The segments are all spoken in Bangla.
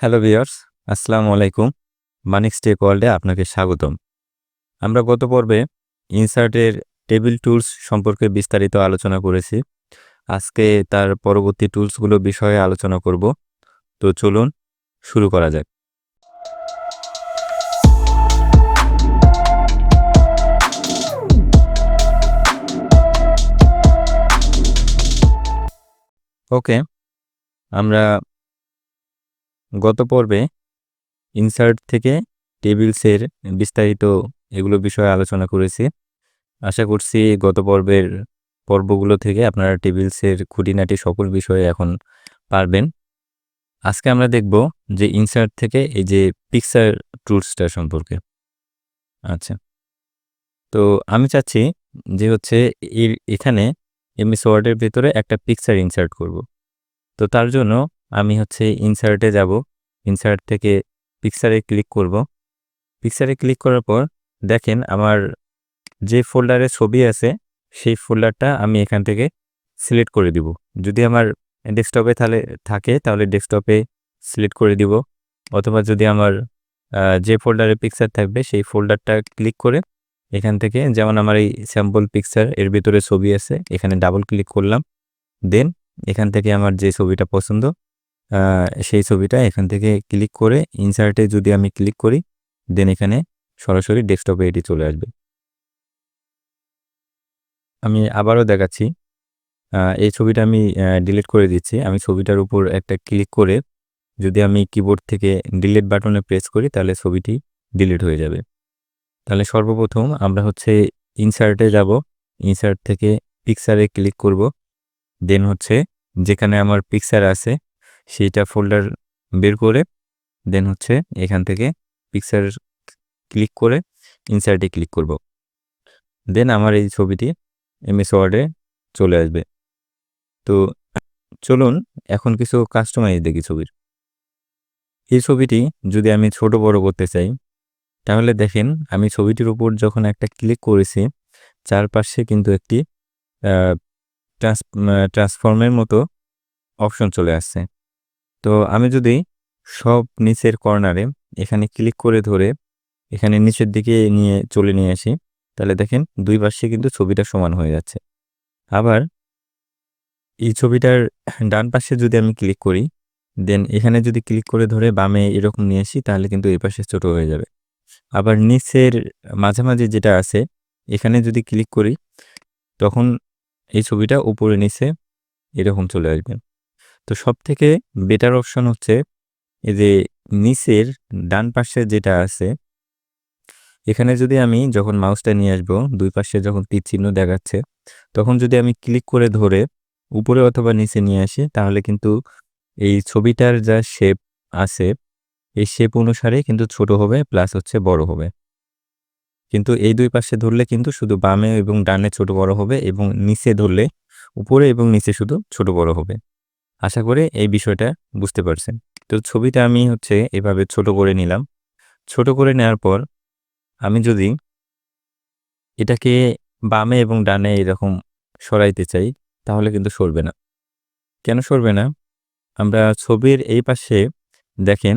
হ্যালো ভিউয়ার্স, আসসালামু আলাইকুম। মানিক স্টেক ওয়ার্ল্ডে আপনাকে স্বাগতম। আমরা গত পর্বে ইনসার্টের টেবিল টুলস সম্পর্কে বিস্তারিত আলোচনা করেছি। আজকে তার পরবর্তী টুলসগুলো বিষয়ে আলোচনা করব। তো চলুন শুরু করা যাক। ওকে, আমরা গত পর্বে ইনসার্ট থেকে টেবিলসের বিস্তারিত এগুলো বিষয়ে আলোচনা করেছি। আশা করছি গত পর্বের পর্বগুলো থেকে আপনারা টেবিলসের খুঁটিনাটি সকল বিষয়ে এখন পারবেন। আজকে আমরা দেখব যে ইনসার্ট থেকে এই যে পিকচার টুলসটা সম্পর্কে। আচ্ছা। তো আমি চাচ্ছি যে হচ্ছে এর এখানে এমএস ওয়ার্ডের ভেতরে একটা পিকচার ইনসার্ট করব। তো তার জন্য আমি হচ্ছে ইনসার্টে যাব। ইনসার্ট থেকে পিকচারে ক্লিক করব। পিকচারে ক্লিক করার পর দেখেন আমার যে ফোল্ডারে ছবি আছে, সেই ফোল্ডারটা আমি এখান থেকে সিলেক্ট করে দিব। যদি আমার ডেস্কটপে তাহলে থাকে, তাহলে ডেস্কটপে সিলেক্ট করে দিব। অথবা যদি আমার যে ফোল্ডারে পিকচার থাকবে, সেই ফোল্ডারটা ক্লিক করে এখান থেকে যেমন আমার এই স্যাম্পল পিকচার এর ভিতরে ছবি আছে, এখানে ডাবল ক্লিক করলাম। দেন এখান থেকে আমার যে ছবিটা পছন্দ সেই ছবিটা এখান থেকে ক্লিক করে ইনসার্টে যদি আমি ক্লিক করি দেন এখানে সরাসরি ডেস্কটপে এটি চলে আসবে। আমি আবারও দেখাচ্ছি। এই ছবিটা আমি ডিলিট করে দিচ্ছি। আমি ছবিটার উপর একটা ক্লিক করে যদি আমি কিবোর্ড থেকে ডিলিট বাটনে প্রেস করি, তাহলে ছবিটি ডিলিট হয়ে যাবে। তাহলে সর্বপ্রথম আমরা হচ্ছে ইনসার্টে যাব। ইনসার্ট থেকে পিকচারে ক্লিক করব। দেন হচ্ছে যেখানে আমার পিকচার আছে সেইটা ফোল্ডার বের করে দেন হচ্ছে এখান থেকে পিকচার ক্লিক করে ইনসার্টে ক্লিক করব। দেন আমার এই ছবিটি এমএস ওয়ার্ডে চলে আসবে। তো চলুন এখন কিছু কাস্টমাইজ দেখি ছবির। এই ছবিটি যদি আমি ছোট বড় করতে চাই, তাহলে দেখেন আমি ছবিটির উপর যখন একটা ক্লিক করেছি, চারপাশে কিন্তু একটি ট্রান্স ট্রান্সফর্মের মতো অপশন চলে আসছে। তো আমি যদি সব নিচের কর্নারে এখানে ক্লিক করে ধরে এখানে নিচের দিকে নিয়ে চলে নিয়ে আসি, তাহলে দেখেন দুই পাশে কিন্তু ছবিটা সমান হয়ে যাচ্ছে। আবার এই ছবিটার ডান পাশে যদি আমি ক্লিক করি, দেন এখানে যদি ক্লিক করে ধরে বামে এরকম নিয়ে আসি, তাহলে কিন্তু এই পাশে ছোট হয়ে যাবে। আবার নিচের মাঝামাঝি যেটা আছে, এখানে যদি ক্লিক করি, তখন এই ছবিটা উপরে নিচে এরকম চলে আসবে। তো সব থেকে বেটার অপশন হচ্ছে এই যে নিচের ডান পাশে যেটা আছে, এখানে যদি আমি যখন মাউসটা নিয়ে আসব, দুই পাশে যখন তীর চিহ্ন দেখাচ্ছে, তখন যদি আমি ক্লিক করে ধরে উপরে অথবা নিচে নিয়ে আসি, তাহলে কিন্তু এই ছবিটার যা শেপ আছে, এই শেপ অনুসারে কিন্তু ছোট হবে প্লাস হচ্ছে বড় হবে। কিন্তু এই দুই পাশে ধরলে কিন্তু শুধু বামে এবং ডানে ছোট বড় হবে এবং নিচে ধরলে উপরে এবং নিচে শুধু ছোট বড় হবে। আশা করে এই বিষয়টা বুঝতে পারছেন। তো ছবিটা আমি হচ্ছে এভাবে ছোট করে নিলাম। ছোট করে নেওয়ার পর আমি যদি এটাকে বামে এবং ডানে এরকম সরাইতে চাই, তাহলে কিন্তু সরবে না। কেন সরবে না? আমরা ছবির এই পাশে দেখেন,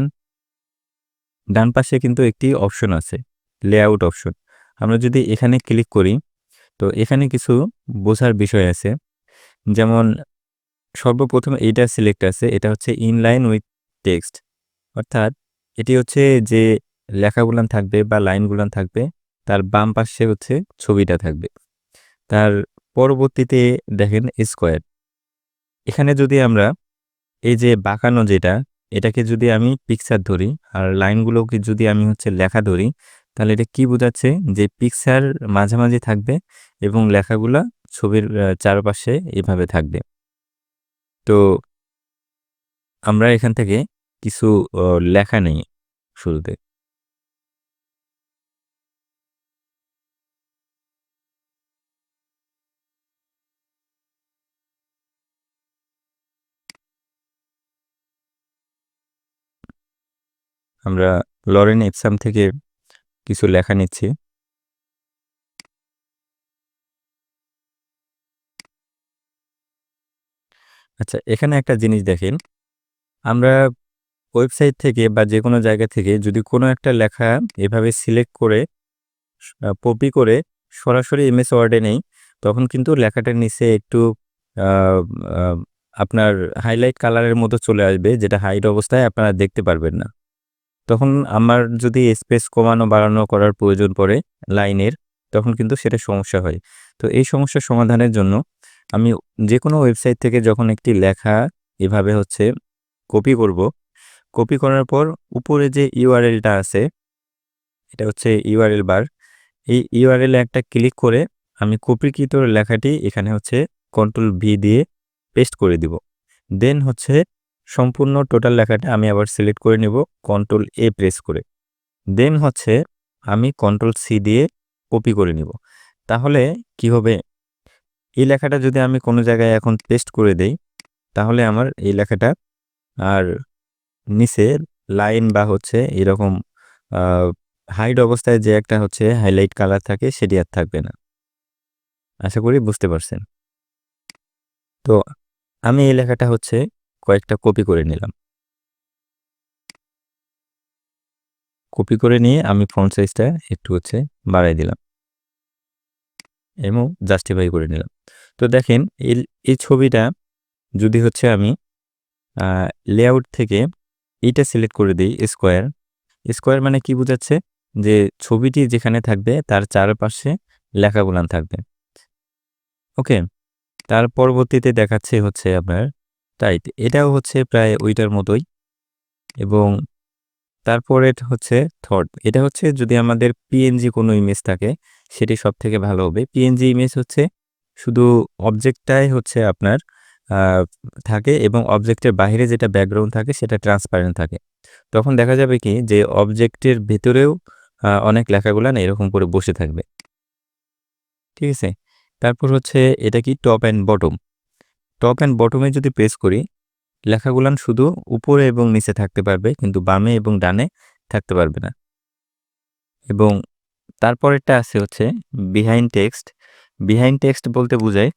ডান পাশে কিন্তু একটি অপশন আছে লেআউট অপশন আমরা যদি এখানে ক্লিক করি, তো এখানে কিছু বোঝার বিষয় আছে। যেমন সর্বপ্রথম এইটা সিলেক্ট আছে, এটা হচ্ছে ইনলাইন উইথ টেক্সট অর্থাৎ এটি হচ্ছে যে লেখাগুলান থাকবে বা লাইনগুলান থাকবে, তার বাম পাশে হচ্ছে ছবিটা থাকবে। তার পরবর্তীতে দেখেন স্কোয়ার এখানে যদি আমরা এই যে বাঁকানো যেটা, এটাকে যদি আমি পিকচার ধরি আর লাইনগুলোকে যদি আমি হচ্ছে লেখা ধরি, তাহলে এটা কি বোঝাচ্ছে যে পিকচার মাঝামাঝি থাকবে এবং লেখাগুলা ছবির চারপাশে এভাবে থাকবে। তো আমরা এখান থেকে কিছু লেখা নেই শুরুতে। আমরা লরেন এপসাম থেকে কিছু লেখা নিচ্ছি। আচ্ছা এখানে একটা জিনিস দেখেন। আমরা ওয়েবসাইট থেকে বা যে কোনো জায়গা থেকে যদি কোনো একটা লেখা এভাবে সিলেক্ট করে কপি করে সরাসরি এমএস ওয়ার্ডে নেই, তখন কিন্তু লেখাটার নিচে একটু আপনার হাইলাইট কালারের মতো চলে আসবে, যেটা হাইট অবস্থায় আপনারা দেখতে পারবেন না। তখন আমার যদি স্পেস কমানো বাড়ানো করার প্রয়োজন পড়ে লাইনের, তখন কিন্তু সেটা সমস্যা হয়। তো এই সমস্যার সমাধানের জন্য আমি যে কোনো ওয়েবসাইট থেকে যখন একটি লেখা এভাবে হচ্ছে কপি করব কপি করার পর উপরে যে ইউআরএলটা আছে, এটা হচ্ছে ইউআরএল বার এই ইউআরএল একটা ক্লিক করে আমি কপিকৃত লেখাটি এখানে হচ্ছে কন্ট্রোল ভি দিয়ে পেস্ট করে দিব। দেন হচ্ছে সম্পূর্ণ টোটাল লেখাটা আমি আবার সিলেক্ট করে নিব কন্ট্রোল এ প্রেস করে। দেন হচ্ছে আমি কন্ট্রোল সি দিয়ে কপি করে নিব। তাহলে কি হবে? এই লেখাটা যদি আমি কোনো জায়গায় এখন পেস্ট করে দেই, তাহলে আমার এই লেখাটা আর নিচে লাইন বা হচ্ছে এরকম হাইড অবস্থায় যে একটা হচ্ছে হাইলাইট কালার থাকে সেটি আর থাকবে না। আশা করি বুঝতে পারছেন। তো আমি এই লেখাটা হচ্ছে কয়েকটা কপি করে নিলাম। কপি করে নিয়ে আমি ফ্রন্ট সাইজটা একটু হচ্ছে বাড়াই দিলাম। এবং জাস্টিফাই করে নিলাম। তো দেখেন, এই ছবিটা যদি হচ্ছে আমি লেআউট থেকে এইটা সিলেক্ট করে দিই স্কোয়ার স্কোয়ার মানে কি বোঝাচ্ছে? যে ছবিটি যেখানে থাকবে, তার চারপাশে লেখাগুলান থাকবে। ওকে? তার পরবর্তীতে দেখাচ্ছে হচ্ছে আপনার টাইট এটাও হচ্ছে প্রায় ওইটার মতোই। এবং তারপরে হচ্ছে থর্ড এটা হচ্ছে যদি আমাদের পিএনজি কোনো ইমেজ থাকে, সেটি সব থেকে ভালো হবে। পিএনজি ইমেজ হচ্ছে শুধু অবজেক্টটাই হচ্ছে আপনার থাকে এবং অবজেক্টের বাইরে যেটা ব্যাকগ্রাউন্ড থাকে সেটা ট্রান্সপারেন্ট থাকে। তখন দেখা যাবে কি যে অবজেক্টের ভেতরেও অনেক লেখাগুলো না এরকম করে বসে থাকবে। ঠিক আছে? তারপর হচ্ছে এটা কি top and bottom top and বটমে যদি প্রেস করি, লেখাগুলান শুধু উপরে এবং নিচে থাকতে পারবে, কিন্তু বামে এবং ডানে থাকতে পারবে না। এবং তারপরেরটা আছে হচ্ছে বিহাইন্ড টেক্সট বিহাইন্ড টেক্সট বলতে বোঝায়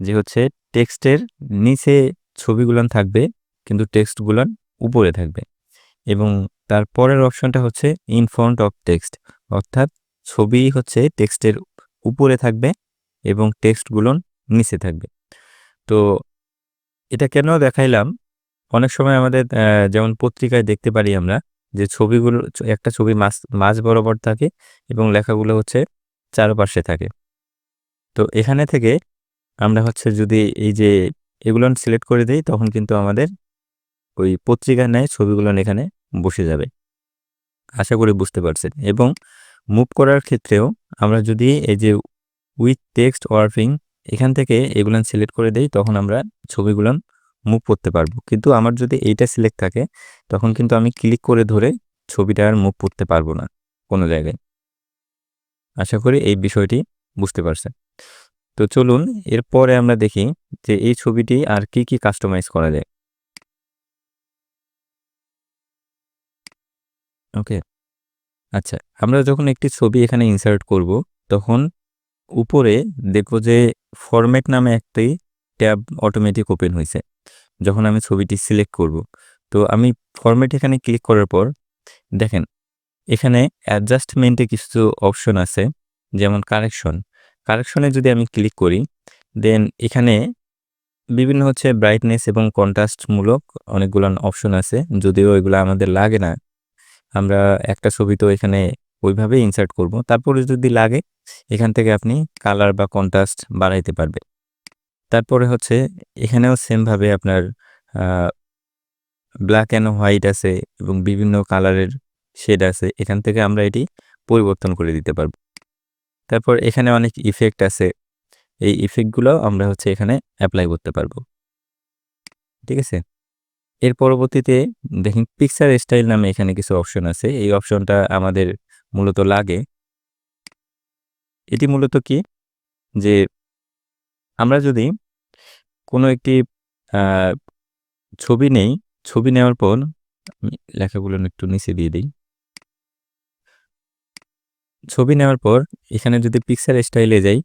যে হচ্ছে টেক্সটের নিচে ছবিগুলান থাকবে, কিন্তু টেক্সটগুলান উপরে থাকবে। এবং তার পরের অপশনটা হচ্ছে ইন ফ্রন্ট অফ টেক্সট অর্থাৎ ছবি হচ্ছে টেক্সটের উপরে থাকবে এবং টেক্সটগুলো নিচে থাকবে। তো এটা কেন দেখাইলাম? অনেক সময় আমাদের যেমন পত্রিকায় দেখতে পারি আমরা যে ছবিগুলো, একটা ছবি মাছ মাঝ বরাবর থাকে এবং লেখাগুলো হচ্ছে চারপাশে থাকে। তো এখানে থেকে আমরা হচ্ছে যদি এই যে এগুলো সিলেক্ট করে দিই, তখন কিন্তু আমাদের ওই পত্রিকার ন্যায় ছবিগুলো এখানে বসে যাবে। আশা করি বুঝতে পারছেন। এবং মুভ করার ক্ষেত্রেও আমরা যদি এই যে উইথ টেক্সট ওয়ার্পিং এখান থেকে এগুলান সিলেক্ট করে দেই, তখন আমরা ছবিগুলান মুভ করতে পারব। কিন্তু আমার যদি এইটা সিলেক্ট থাকে, তখন কিন্তু আমি ক্লিক করে ধরে ছবিটা আর মুভ করতে পারব না কোনো জায়গায়। আশা করি এই বিষয়টি বুঝতে পারছেন। তো চলুন এরপরে আমরা দেখি যে এই ছবিটি আর কি কি কাস্টমাইজ করা যায়। ওকে আচ্ছা আমরা যখন একটি ছবি এখানে ইনসার্ট করব, তখন উপরে দেখব যে ফরম্যাট নামে একটি ট্যাব অটোমেটিক ওপেন হয়েছে, যখন আমি ছবিটি সিলেক্ট করব। তো আমি ফরম্যাট এখানে ক্লিক করার পর, দেখেন, এখানে অ্যাডজাস্টমেন্টে কিছু অপশন আছে, যেমন কারেকশন কারেকশনে যদি আমি ক্লিক করি দেন এখানে বিভিন্ন হচ্ছে ব্রাইটনেস এবং কন্ট্রাস্টমূলক অনেকগুলো অপশন আছে। যদিও এগুলো আমাদের লাগে না, আমরা একটা ছবি তো এখানে ওইভাবে ইনসার্ট করব। তারপরে যদি লাগে, এখান থেকে আপনি কালার বা কন্ট্রাস্ট বাড়াইতে পারবে তারপরে হচ্ছে এখানেও সেমভাবে আপনার ব্ল্যাক অ্যান্ড হোয়াইট আছে এবং বিভিন্ন কালারের শেড আছে। এখান থেকে আমরা এটি পরিবর্তন করে দিতে পারব। তারপর এখানে অনেক ইফেক্ট আছে। এই ইফেক্টগুলো আমরা হচ্ছে এখানে অ্যাপ্লাই করতে পারব। ঠিক আছে? এর পরবর্তীতে দেখেন পিকচার স্টাইল নামে এখানে কিছু অপশন আছে। এই অপশনটা আমাদের মূলত লাগে। এটি মূলত কি? যে আমরা যদি কোনো একটি ছবি নেই, ছবি নেওয়ার পর আমি লেখাগুলো একটু নিচে দিয়ে দিই। ছবি নেওয়ার পর এখানে যদি পিকচার স্টাইলে যাই,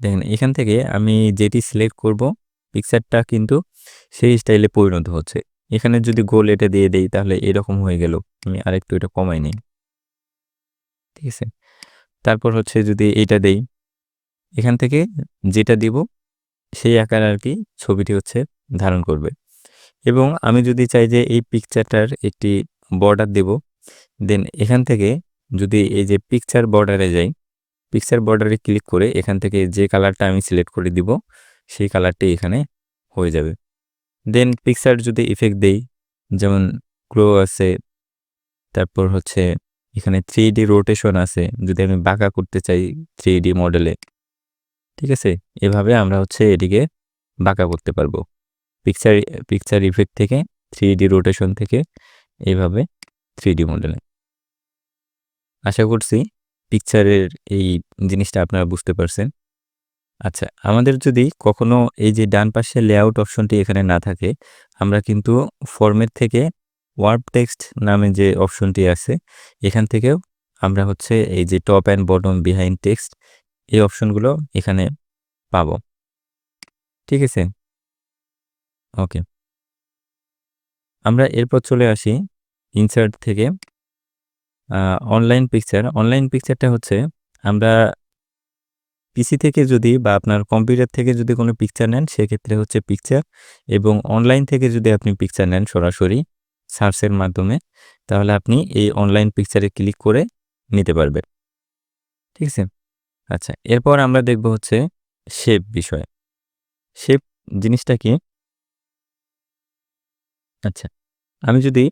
দেখেন এখান থেকে আমি যেটি সিলেক্ট করব পিকচারটা কিন্তু সেই স্টাইলে পরিণত হচ্ছে। এখানে যদি গোল এটা দিয়ে দেই, তাহলে এরকম হয়ে গেল। আমি আরেকটু এটা কমাই নিই। ঠিক আছে? তারপর হচ্ছে যদি এটা দেই, এখান থেকে যেটা দিব, সেই আকার আর কি ছবিটি হচ্ছে ধারণ করবে। এবং আমি যদি চাই যে এই পিকচারটার একটি বর্ডার দেব দেন এখান থেকে যদি এই যে পিকচার বর্ডারে যাই পিকচার বর্ডারে ক্লিক করে এখান থেকে যে কালারটা আমি সিলেক্ট করে দিব, সেই কালারটি এখানে হয়ে যাবে। দেন পিকচার যদি ইফেক্ট দেই, যেমন গ্রো আছে, তারপর হচ্ছে এখানে থ্রি ডি রোটেশন আছে, যদি আমি বাঁকা করতে চাই থ্রি ডি মডেলে ঠিক আছে? এভাবে আমরা হচ্ছে এটিকে বাঁকা করতে পারব। পিকচার পিকচার ইফেক্ট থেকে থ্রি ডি রোটেশন থেকে এইভাবে থ্রি ডি মডেলে আশা করছি পিকচারের এই জিনিসটা আপনারা বুঝতে পারছেন। আচ্ছা আমাদের যদি কখনো এই যে ডান পাশে লেআউট অপশনটি এখানে না থাকে, আমরা কিন্তু ফর্মের থেকে ওয়ার্ড টেক্সট নামে যে অপশনটি আছে, এখান থেকেও আমরা হচ্ছে এই যে top and bottom behind text এই অপশনগুলো এখানে পাব। ঠিক আছে? ওকে আমরা এরপর চলে আসি ইনসার্ট থেকে অনলাইন পিকচার অনলাইন পিকচারটা হচ্ছে আমরা পিসি থেকে যদি বা আপনার কম্পিউটার থেকে যদি কোনো পিকচার নেন, সেক্ষেত্রে হচ্ছে পিকচার এবং অনলাইন থেকে যদি আপনি পিকচার নেন সরাসরি সার্চের মাধ্যমে, তাহলে আপনি এই অনলাইন পিকচারে ক্লিক করে নিতে পারবেন। ঠিক আছে? আচ্ছা এরপর আমরা দেখব হচ্ছে শেপ বিষয়ে। শেপ জিনিসটা কি? আচ্ছা আমি যদি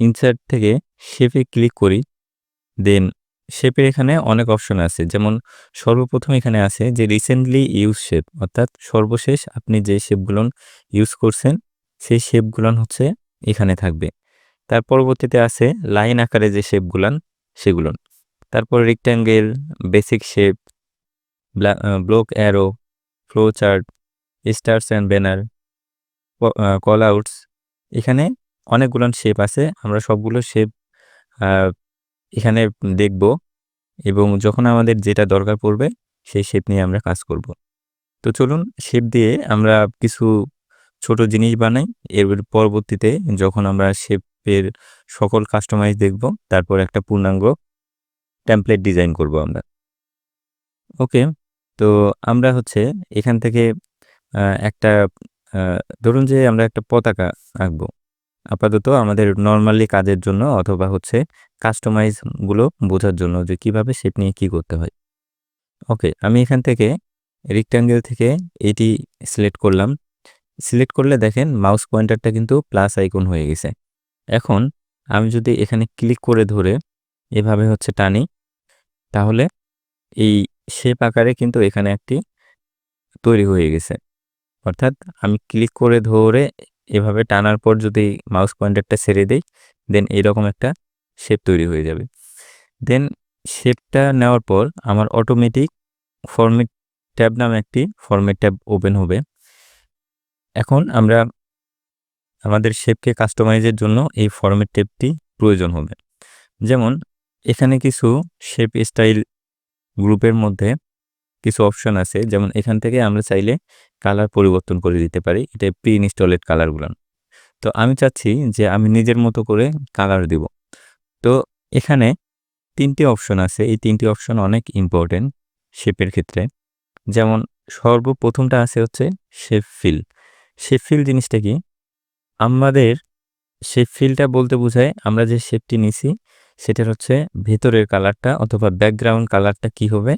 ইনসার্ট থেকে শেপে ক্লিক করি দেন শেপের এখানে অনেক অপশন আছে। যেমন সর্বপ্রথম এখানে আছে যে রিসেন্টলি ইউজ শেপ অর্থাৎ সর্বশেষ আপনি যে শেপগুলো ইউজ করছেন, সেই শেপগুলান হচ্ছে এখানে থাকবে। তার পরবর্তীতে আছে লাইন আকারে যে শেপগুলান সেগুলোন তারপর rectangle basic shape block arrow flow chart stars and banner callouts এখানে অনেকগুলো শেপ আছে। আমরা সবগুলো শেপ এখানে দেখব এবং যখন আমাদের যেটা দরকার পড়বে, সেই শেপ নিয়ে আমরা কাজ করব। তো চলুন শেপ দিয়ে আমরা কিছু ছোট জিনিস বানাই। এর পরবর্তীতে যখন আমরা শেপের সকল কাস্টমাইজ দেখব, তারপর একটা পূর্ণাঙ্গ টেমপ্লেট ডিজাইন করব আমরা। ওকে, তো আমরা হচ্ছে এখান থেকে একটা ধরুন যে আমরা একটা পতাকা আঁকবো। আপাতত আমাদের নর্মালি কাজের জন্য অথবা হচ্ছে কাস্টমাইজগুলো বোঝার জন্য যে কীভাবে শেপ নিয়ে কি করতে হয়। ওকে আমি এখান থেকে রেক্ট্যাঙ্গেল থেকে এটি সিলেক্ট করলাম। সিলেক্ট করলে দেখেন মাউস পয়েন্টারটা কিন্তু প্লাস আইকন হয়ে গেছে। এখন আমি যদি এখানে ক্লিক করে ধরে এভাবে হচ্ছে টানি, তাহলে এই শেপ আকারে কিন্তু এখানে একটি তৈরি হয়ে গেছে। অর্থাৎ আমি ক্লিক করে ধরে এভাবে টানার পর যদি মাউস পয়েন্টারটা ছেড়ে দেই দেন এরকম একটা শেপ তৈরি হয়ে যাবে। দেন শেপটা নেওয়ার পর আমার অটোমেটিক ফরমেট ট্যাব নামে একটি ফরমেট ট্যাব ওপেন হবে। এখন আমরা আমাদের শেপকে কাস্টমাইজের জন্য এই ফরমেট ট্যাবটি প্রয়োজন হবে। যেমন এখানে কিছু শেপ স্টাইল গ্রুপের মধ্যে কিছু অপশন আছে। যেমন এখান থেকে আমরা চাইলে কালার পরিবর্তন করে দিতে পারি। এটা প্রি ইনস্টলেড কালারগুলো তো আমি চাচ্ছি যে আমি নিজের মতো করে কালার দিব। তো এখানে তিনটি অপশন আছে। এই তিনটি অপশন অনেক ইম্পর্টেন্ট শেপের ক্ষেত্রে। যেমন সর্বপ্রথমটা আছে হচ্ছে শেপ ফিল শেপ ফিল জিনিসটা কি? আমাদের শেপ ফিলটা বলতে বোঝায় আমরা যে শেপটি নিছি, সেটার হচ্ছে ভেতরের কালারটা অথবা ব্যাকগ্রাউন্ড কালারটা কি হবে?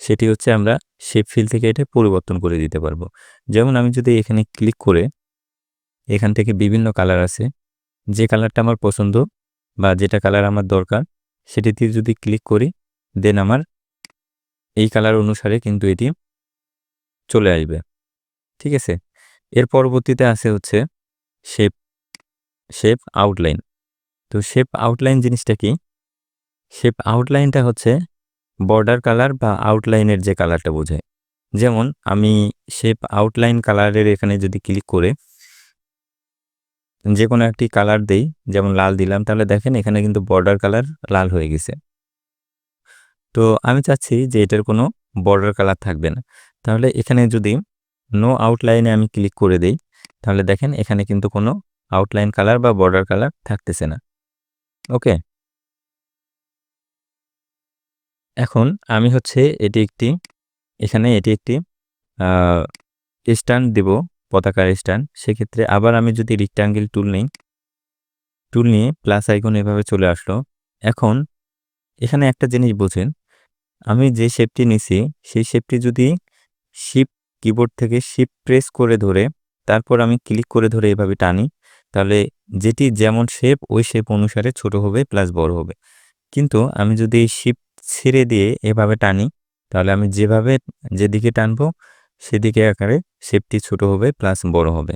সেটি হচ্ছে আমরা শেপ ফিল থেকে এটা পরিবর্তন করে দিতে পারব। যেমন আমি যদি এখানে ক্লিক করে এখান থেকে বিভিন্ন কালার আছে, যে কালারটা আমার পছন্দ বা যেটা কালার আমার দরকার সেটিতে যদি ক্লিক করি দেন আমার এই কালার অনুসারে কিন্তু এটি চলে আসবে। ঠিক আছে? এর পরবর্তীতে আছে হচ্ছে শেপ শেপ আউটলাইন তো শেপ আউটলাইন জিনিসটা কি? শেপ আউটলাইনটা হচ্ছে বর্ডার কালার বা আউটলাইনের যে কালারটা বোঝায়। যেমন, আমি শেপ আউটলাইন কালারের এখানে যদি ক্লিক করে যে কোনো একটি কালার দেই, যেমন লাল দিলাম, তাহলে দেখেন এখানে কিন্তু বর্ডার কালার লাল হয়ে গেছে। তো আমি চাচ্ছি যে এটার কোনো বর্ডার কালার থাকবে না। তাহলে এখানে যদি নো আউটলাইনে আমি ক্লিক করে দেই, তাহলে দেখেন এখানে কিন্তু কোনো আউটলাইন কালার বা বর্ডার কালার থাকতেছে না। ওকে এখন আমি হচ্ছে এটি একটি, এখানে এটি একটি স্ট্যান্ড দেব, পতাকার স্ট্যান্ড। সেক্ষেত্রে আবার আমি যদি রিক্টাঙ্গেল টুল নিই টুল নিয়ে প্লাস আইকন এভাবে চলে আসলো। এখন এখানে একটা জিনিস বোঝেন, আমি যে শেপটি নিছি, সেই শেপটি যদি শিপ কিবোর্ড থেকে শিপ প্রেস করে ধরে, তারপর আমি ক্লিক করে ধরে এভাবে টানি, তাহলে যেটি যেমন শেপ ওই শেপ অনুসারে ছোট হবে প্লাস বড় হবে। কিন্তু আমি যদি শিপ ছেড়ে দিয়ে এভাবে টানি, তাহলে আমি যেভাবে যেদিকে টানবো সেদিকে আকারে শেপটি ছোট হবে প্লাস বড় হবে।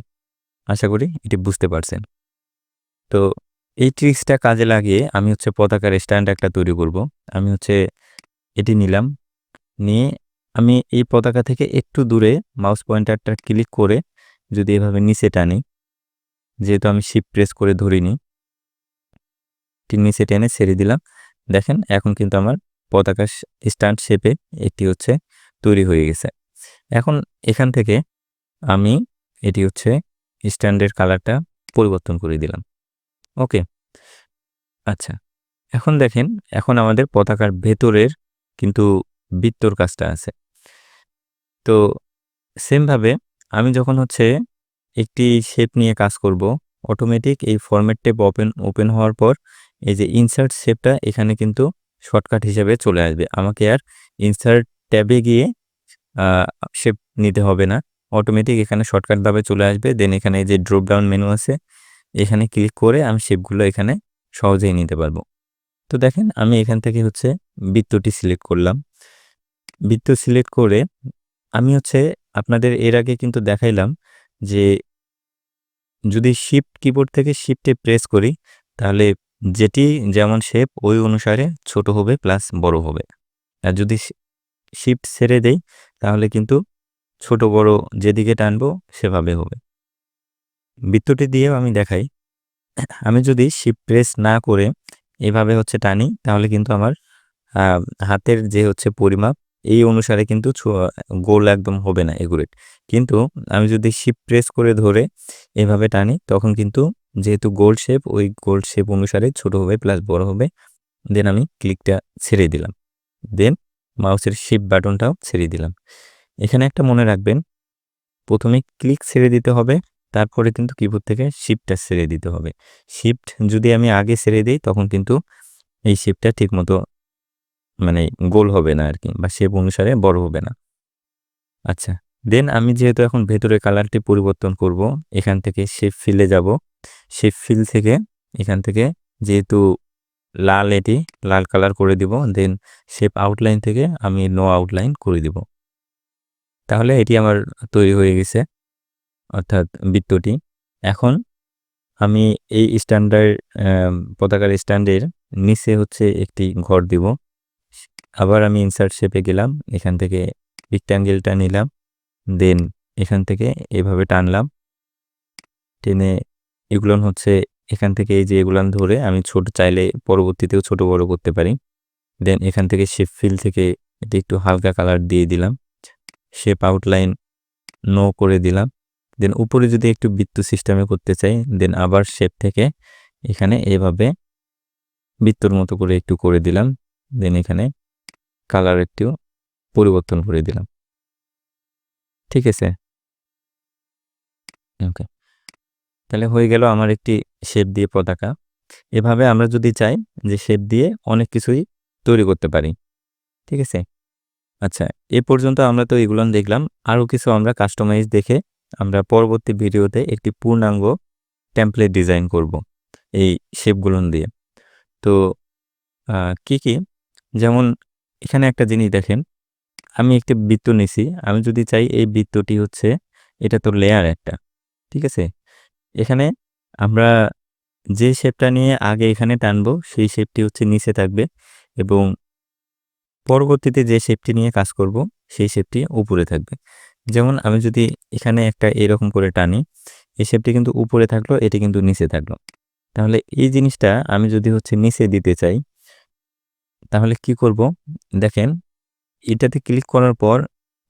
আশা করি এটি বুঝতে পারছেন। তো এই ট্রিক্সটা কাজে লাগিয়ে আমি হচ্ছে পতাকার স্ট্যান্ড একটা তৈরি করব। আমি হচ্ছে এটি নিলাম, নিয়ে আমি এই পতাকা থেকে একটু দূরে মাউস পয়েন্টারটা ক্লিক করে যদি এভাবে নিচে টানি, যেহেতু আমি শিপ প্রেস করে ধরিনি, ঠিক নিচে টেনে ছেড়ে দিলাম। দেখেন, এখন কিন্তু আমার পতাকা স্ট্যান্ড শেপে একটি হচ্ছে তৈরি হয়ে গেছে। এখন এখান থেকে আমি এটি হচ্ছে স্ট্যান্ডের কালারটা পরিবর্তন করে দিলাম। ওকে আচ্ছা এখন দেখেন, এখন আমাদের পতাকার ভেতরের কিন্তু বৃত্তর কাজটা আছে। তো সেমভাবে আমি যখন হচ্ছে একটি শেপ নিয়ে কাজ করব অটোমেটিক এই ফরম্যাট টেপ ওপেন ওপেন হওয়ার পর এই যে ইনসার্ট শেপটা এখানে কিন্তু শর্টকাট হিসেবে চলে আসবে। আমাকে আর ইনসার্ট ট্যাবে গিয়ে শেপ নিতে হবে না। অটোমেটিক এখানে শর্টকাটভাবে চলে আসবে। দেন এখানে যে ড্রপ ডাউন মেনু আছে, এখানে ক্লিক করে আমি শেপগুলো এখানে সহজেই নিতে পারব। তো দেখেন, আমি এখান থেকে হচ্ছে বৃত্তটি সিলেক্ট করলাম। বৃত্ত সিলেক্ট করে আমি হচ্ছে আপনাদের এর আগে কিন্তু দেখাইলাম যে যদি শিফট কিবোর্ড থেকে শিফটে প্রেস করি, তাহলে যেটি যেমন শেপ ওই অনুসারে ছোট হবে প্লাস বড় হবে। আর যদি শিফট ছেড়ে দেই, তাহলে কিন্তু ছোট বড় যেদিকে টানবো, সেভাবে হবে। বৃত্তটি দিয়েও আমি দেখাই। আমি যদি শিফট প্রেস না করে এভাবে হচ্ছে টানি, তাহলে কিন্তু আমার হাতের যে হচ্ছে পরিমাপ, এই অনুসারে কিন্তু গোল একদম হবে না এগুরেট কিন্তু আমি যদি শিপ প্রেস করে ধরে এভাবে টানি, তখন কিন্তু যেহেতু গোল শেপ ওই গোল শেপ অনুসারে ছোট হবে প্লাস বড় হবে। দেন আমি ক্লিকটা ছেড়ে দিলাম। দেন মাউসের শিপ বাটনটাও ছেড়ে দিলাম। এখানে একটা মনে রাখবেন, প্রথমে ক্লিক ছেড়ে দিতে হবে, তারপরে কিন্তু কিবোর্ড থেকে শিপটা ছেড়ে দিতে হবে। শিফট যদি আমি আগে ছেড়ে দিই, তখন কিন্তু এই শিপটা ঠিকমতো মানে গোল হবে না আর কি বা শেপ অনুসারে বড় হবে না। আচ্ছা দেন আমি যেহেতু এখন ভেতরে কালারটি পরিবর্তন করব, এখান থেকে শেপ ফিলে যাব। শেপ ফিল থেকে এখান থেকে যেহেতু লাল এটি, লাল কালার করে দিব দেন শেপ আউটলাইন থেকে আমি নো আউটলাইন করে দিব। তাহলে এটি আমার তৈরি হয়ে গেছে, অর্থাৎ বৃত্তটি। এখন আমি এই স্ট্যান্ডার্ড পতাকার স্ট্যান্ডের নিচে হচ্ছে একটি ঘর দিব। আবার আমি ইনসার্ট শেপে গেলাম, এখান থেকে রিক্ট্যাঙ্গেলটা নিলাম দেন এখান থেকে এভাবে টানলাম। টেনে এগুলন হচ্ছে এখান থেকে এই যে এগুলান ধরে আমি ছোট চাইলে পরবর্তীতেও ছোট বড় করতে পারি। দেন এখান থেকে শেপ ফিল থেকে এটা একটু হালকা কালার দিয়ে দিলাম। শেপ আউটলাইন নো করে দিলাম। দেন উপরে যদি একটু বৃত্ত সিস্টেমে করতে চাই দেন আবার শেপ থেকে এখানে এভাবে বৃত্তর মতো করে একটু করে দিলাম। দেন এখানে কালার একটু পরিবর্তন করে দিলাম। ঠিক আছে? ওকে তাহলে হয়ে গেল আমার একটি শেপ দিয়ে পতাকা। এভাবে আমরা যদি চাই যে শেপ দিয়ে অনেক কিছুই তৈরি করতে পারি। ঠিক আছে? আচ্ছা এ পর্যন্ত আমরা তো এগুলো দেখলাম। আরও কিছু আমরা কাস্টমাইজ দেখে আমরা পরবর্তী ভিডিওতে একটি পূর্ণাঙ্গ টেমপ্লেট ডিজাইন করব এই শেপগুলো দিয়ে। তো কি কি? যেমন এখানে একটা জিনিস দেখেন, আমি একটি বৃত্ত নিছি। আমি যদি চাই এই বৃত্তটি হচ্ছে, এটা তো লেয়ার একটা। ঠিক আছে? এখানে আমরা যে শেপটা নিয়ে আগে এখানে টানবো, সেই শেপটি হচ্ছে নিচে থাকবে এবং পরবর্তীতে যে শেপটি নিয়ে কাজ করব, সেই শেপটি উপরে থাকবে। যেমন আমি যদি এখানে একটা এরকম করে টানি, এই শেপটি কিন্তু উপরে থাকল, এটি কিন্তু নিচে থাকল। তাহলে এই জিনিসটা আমি যদি হচ্ছে নিচে দিতে চাই, তাহলে কি করব? দেখেন, এটাতে ক্লিক করার পর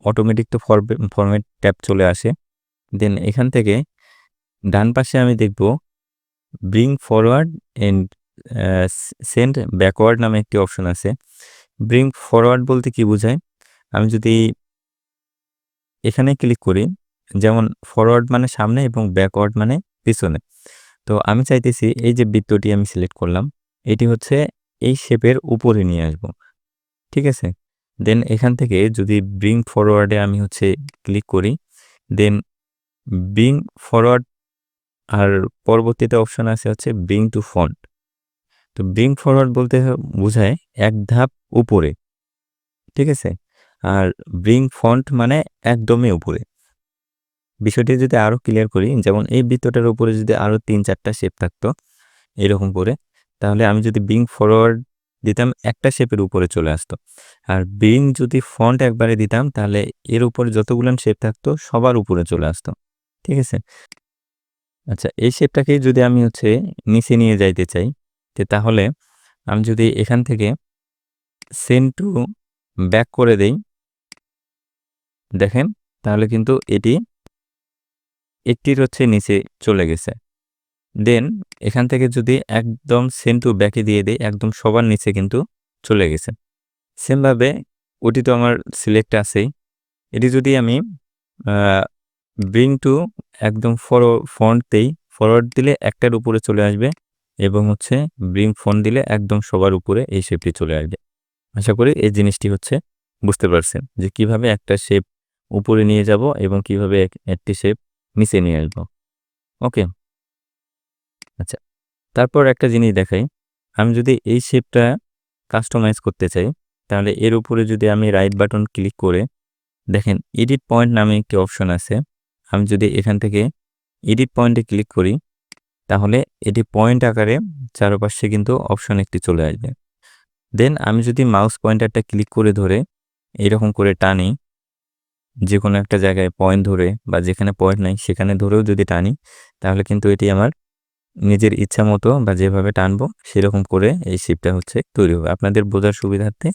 অটোমেটিক তো ফরম্যাট ট্যাব চলে আসে। দেন এখান থেকে ডান পাশে আমি দেখব bring forward and send backward নামে একটি অপশন আছে। ব্রিং ফরওয়ার্ড বলতে কি বোঝায়? আমি যদি এখানে ক্লিক করি, যেমন ফরওয়ার্ড মানে সামনে এবং ব্যাকওয়ার্ড মানে পিছনে। তো আমি চাইতেছি এই যে বৃত্তটি আমি সিলেক্ট করলাম, এটি হচ্ছে এই শেপের উপরে নিয়ে আসব। ঠিক আছে? দেন এখান থেকে যদি ব্রিং ফরওয়ার্ডে আমি হচ্ছে ক্লিক করি দেন ব্রিং ফরওয়ার্ড আর পরবর্তীতে অপশন আছে হচ্ছে ব্রিং টু ফন্ট তো ব্রিং ফরওয়ার্ড বলতে বোঝায় এক ধাপ উপরে, ঠিক আছে? আর ব্রিং ফন্ট মানে একদমই উপরে। বিষয়টি যদি আরও ক্লিয়ার করি, যেমন এই বৃত্তটার উপরে যদি আরও তিন চারটা শেপ থাকতো, এরকম করে, তাহলে আমি যদি ব্রিং ফরওয়ার্ড দিতাম, একটা শেপের উপরে চলে আসতো। আর ব্রিং যদি ফন্ট একবারে দিতাম, তাহলে এর উপরে যতগুলো শেপ থাকতো, সবার উপরে চলে আসতো। ঠিক আছে? আচ্ছা এই শেপটাকে যদি আমি হচ্ছে নিচে নিয়ে যাইতে চাই, তো তাহলে আমি যদি এখান থেকে সেন টু ব্যাক করে দেই, দেখেন, তাহলে কিন্তু এটি একটির হচ্ছে নিচে চলে গেছে। দেন এখান থেকে যদি একদম সেন টু ব্যাকে দিয়ে দিই, একদম সবার নিচে কিন্তু চলে গেছে। সেমভাবে ওটি তো আমার সিলেক্ট আছেই। এটি যদি আমি ব্রিং টু একদম ফরো ফন্টতেই ফরওয়ার্ড দিলে একটার উপরে চলে আসবে এবং হচ্ছে ব্রিং ফোন দিলে একদম সবার উপরে এই শেপটি চলে আসবে। আশা করি এই জিনিসটি হচ্ছে বুঝতে পারছেন যে কীভাবে একটা শেপ উপরে নিয়ে যাব এবং কীভাবে একটি শেপ নিচে নিয়ে আসব। ওকে আচ্ছা তারপর একটা জিনিস দেখাই। আমি যদি এই শেপটা কাস্টমাইজ করতে চাই, তাহলে এর উপরে যদি আমি রাইট বাটন ক্লিক করে, দেখেন এডিট পয়েন্ট নামে একটি অপশন আছে। আমি যদি এখান থেকে এডিট পয়েন্টে ক্লিক করি, তাহলে এটি পয়েন্ট আকারে চারপাশে কিন্তু অপশন একটি চলে আসবে। দেন আমি যদি মাউস পয়েন্টারটা ক্লিক করে ধরে এরকম করে টানি যে কোনো একটা জায়গায় পয়েন্ট ধরে বা যেখানে পয়েন্ট নাই সেখানে ধরেও যদি টানি, তাহলে কিন্তু এটি আমার নিজের ইচ্ছা মতো বা যেভাবে টানবো সেরকম করে এই শিপটা হচ্ছে তৈরি হবে। আপনাদের বোঝার সুবিধার্থে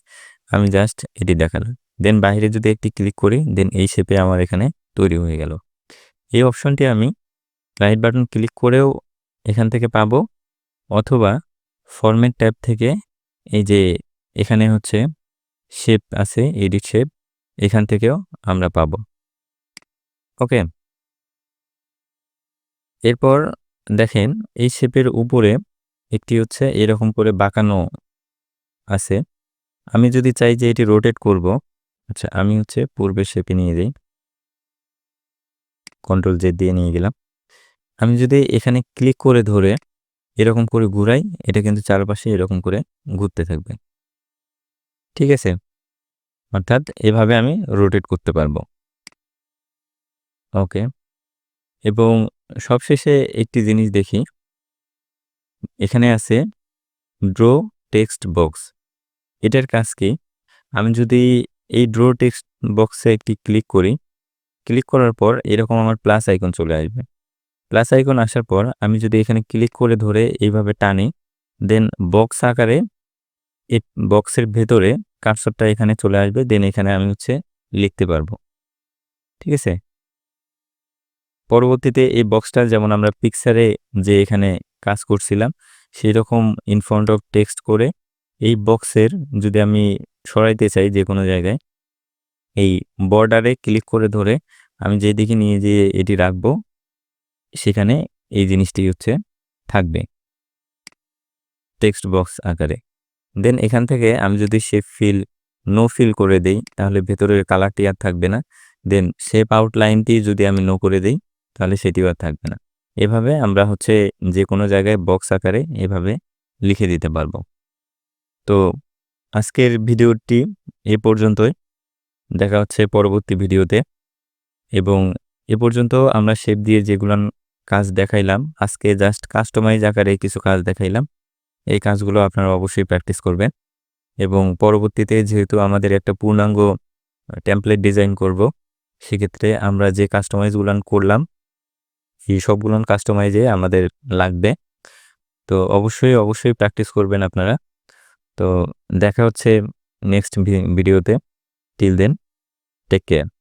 আমি জাস্ট এটি দেখালাম। দেন বাইরে যদি একটি ক্লিক করি দেন এই শেপে আমার এখানে তৈরি হয়ে গেল। এই অপশনটি আমি রাইট বাটন ক্লিক করেও এখান থেকে পাবো। অথবা ফরম্যাট ট্যাব থেকে এই যে এখানে হচ্ছে শেপ আছে এডিট শেপ এখান থেকেও আমরা পাব। ওকে এরপর দেখেন এই শেপের উপরে একটি হচ্ছে এরকম করে বাঁকানো আছে। আমি যদি চাই যে এটি রোটেট করব আচ্ছা আমি হচ্ছে পূর্বের শেপে নিয়ে যাই। কন্ট্রোল জেড দিয়ে নিয়ে গেলাম। আমি যদি এখানে ক্লিক করে ধরে এরকম করে ঘুরাই, এটা কিন্তু চারপাশে এরকম করে ঘুরতে থাকবে। ঠিক আছে? অর্থাৎ এভাবে আমি রোটেট করতে পারব। ওকে এবং সবশেষে একটি জিনিস দেখি। এখানে আছে ড্র টেক্সট বক্স এটার কাজ কি? আমি যদি এই ড্র টেক্সট বক্সে একটি ক্লিক করি ক্লিক করার পর এরকম আমার প্লাস আইকন চলে আসবে। প্লাস আইকন আসার পর আমি যদি এখানে ক্লিক করে ধরে এইভাবে টানি দেন বক্স আকারে এই বক্সের ভেতরে কার্সরটা এখানে চলে আসবে দেন এখানে আমি হচ্ছে লিখতে পারব। ঠিক আছে? পরবর্তীতে এই বক্সটা যেমন আমরা পিকচারে যে এখানে কাজ করছিলাম সেই রকম ইনফ্রন্ট অফ টেক্সট করে এই বক্সের যদি আমি সরাইতে চাই যে কোনো জায়গায় এই বর্ডারে ক্লিক করে ধরে আমি যেদিকে নিয়ে যেয়ে এটি রাখব, সেখানে এই জিনিসটি হচ্ছে থাকবে টেক্সট বক্স আকারে। দেন এখান থেকে আমি যদি শেপ ফিল নো ফিল করে দেই, তাহলে ভেতরের কালারটি আর থাকবে না। দেন শেপ আউটলাইনটি যদি আমি নো করে দেই, তাহলে সেটিও আর থাকবে না। এভাবে আমরা হচ্ছে যে কোনো জায়গায় বক্স আকারে এভাবে লিখে দিতে পারব। তো আজকের ভিডিওটি এ পর্যন্তই। দেখা হচ্ছে পরবর্তী ভিডিওতে। এবং এ পর্যন্ত আমরা শেপ দিয়ে যেগুলো কাজ দেখাইলাম, আজকে জাস্ট কাস্টমাইজ আকারে কিছু কাজ দেখাইলাম। এই কাজগুলো আপনারা অবশ্যই প্র্যাকটিস করবেন। এবং পরবর্তীতে যেহেতু আমাদের একটা পূর্ণাঙ্গ টেমপ্লেট ডিজাইন করব, সেক্ষেত্রে আমরা যে কাস্টমাইজগুলো করলাম, এই সবগুলো কাস্টমাইজে আমাদের লাগবে। তো অবশ্যই অবশ্যই প্র্যাকটিস করবেন আপনারা। তো দেখা হচ্ছে নেক্সট ভিডিওতে। Till then take care